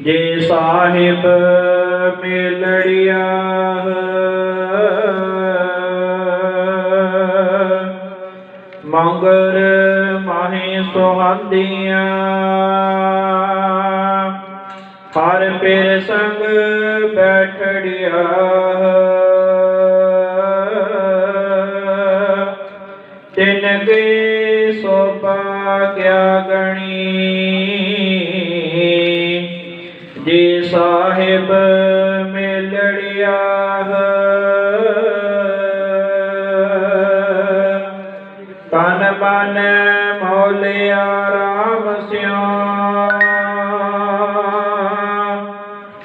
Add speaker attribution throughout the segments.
Speaker 1: ਜੇ ਸਾਹਿਬ ਮਿਲੜਿਆ ਮੰਗਰ ਮਾਹੀ ਸੁਹਾਂਦੀਆਂ, ਹਰ ਪੇਰ ਸੰਗ ਬੈਠੜਿਆ। ਤਿਨ ਕੇ ਸੋਪਾ ਗਿਆ ਗਣੀ ਸਾਹਿਬ ਮਿਲੜਿਆ ਤਨ ਮਨ ਮੌਲਿਆ ਰਾਮ ਸਿਉ।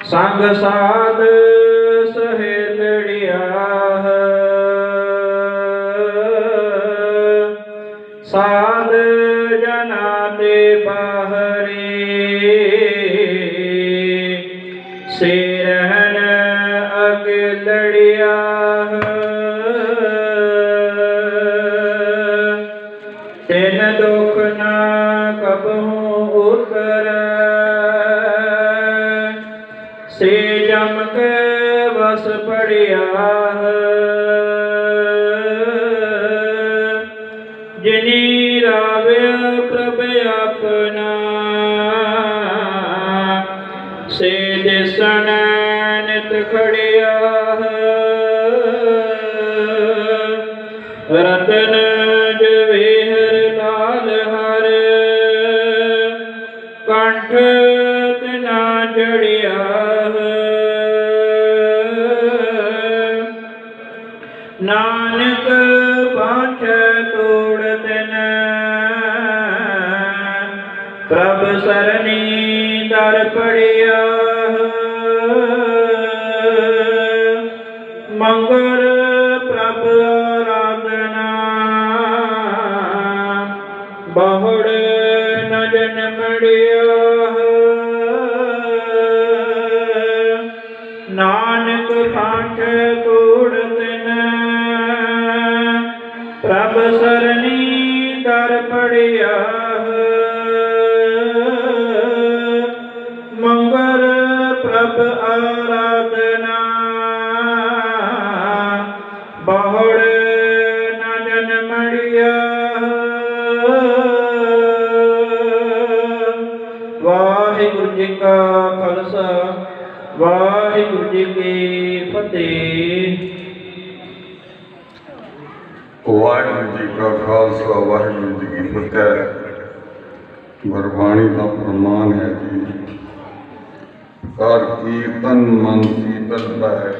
Speaker 1: ਸੰਗ ਸਾਧ ਸਹੇਲੜਿਆ ਸਾਧ ਜਨਾ ਦੇ ਬਾਹਰੇ। ਤਿਨ ਦੁਖ ਨਾ ਕਬਹੂ ਉਤਰੈ। ਸੇ ਜਮ ਕੇ ਵਸ ਪੜਿਆ ਜਿਨੀ ਰਾਵਿਆ ਪ੍ਰਭ ਆਪਣਾ। ਸੇ ਦਿਸਣ ਨਿਤ ਖੜਿਆ ਰਤਨ ਕੰਠ ਤਨਾ ਜੜਿਆ ਨਾਨਕ ਪਾਠ ਤੋੜ ਤਨ ਪ੍ਰਭ ਸਰਣੀ ਦਰ ਪੜਿਆ ਨ ਨਾਨਕ ਪਾਠ ਤੋੜ ਤਨ। ਪ੍ਰਭ ਸਰਣੀ ਦਰ ਪੜਿਆ ਮੰਗਲ ਪ੍ਰਭ ਆਰਾਧਨਾ। ਬਹੁੜ ਵਾਹਿਗੁਰੂ ਜੀ ਕਾ ਖਾਲਸਾ, ਵਾਹਿਗੁਰੂ ਜੀ ਕੀ ਫਤਿਹ।
Speaker 2: ਵਾਹਿਗੁਰੂ ਜੀ ਕਾ ਖਾਲਸਾ, ਵਾਹਿਗੁਰੂ ਜੀ ਕੀ ਫਤਿਹ। ਗੁਰਬਾਣੀ ਦਾ ਪ੍ਰਮਾਣ ਹੈ ਜੀ। ਕਰ ਕੀਰਤਨ ਮਨ ਸੀਤਲ ਬਹਿ